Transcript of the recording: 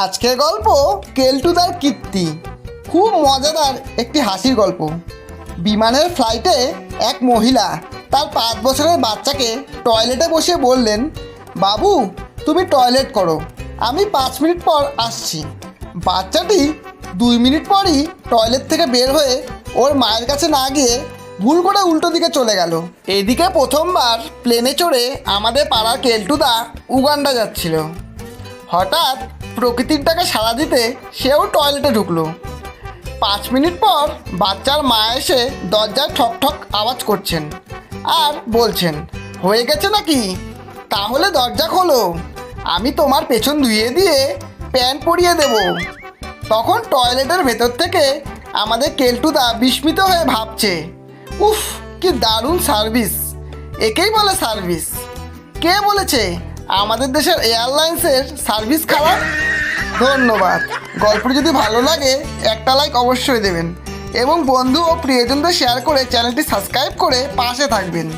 আজকের গল্প কেলটুদার কীর্তি। খুব মজাদার একটি হাসির গল্প। বিমানের ফ্লাইটে এক মহিলা তার পাঁচ বছরের বাচ্চাকে টয়লেটে বসে বললেন, বাবু, তুমি টয়লেট করো, আমি পাঁচ মিনিট পর আসছি। বাচ্চাটি দুই মিনিট পরই টয়লেট থেকে বের হয়ে ওর মায়ের কাছে না গিয়ে ভুল করে উল্টো দিকে চলে গেল। এদিকে প্রথমবার প্লেনে চড়ে আমাদের পাড়ার কেলটুদা উগান্ডা যাচ্ছিল। হঠাৎ প্রকৃতির ডাকে সাড়া দিতে সেও টয়লেটে ঢুকলো। পাঁচ মিনিট পর বাচ্চার মা এসে দরজায় ঠক ঠক আওয়াজ করছেন আর বলছেন, হয়ে গেছে নাকি? তাহলে দরজা খোলো। আমি তোমার পেছন ধুয়ে দিয়ে প্যান্ট পরিয়ে দেব। তখন টয়লেটের ভেতর থেকে আমাদের কেলটুদা বিস্মিত হয়ে ভাবছে, উফ, কি দারুণ সার্ভিস। একেই বলে সার্ভিস। কে বলেছে আমাদের দেশের এয়ারলাইন্সের সার্ভিস খারাপ? ধন্যবাদ। গল্পটি যদি ভালো লাগে, একটা লাইক অবশ্যই দেবেন। এবং বন্ধু ও প্রিয়জনদের শেয়ার করে চ্যানেলটি সাবস্ক্রাইব করে পাশে থাকবেন।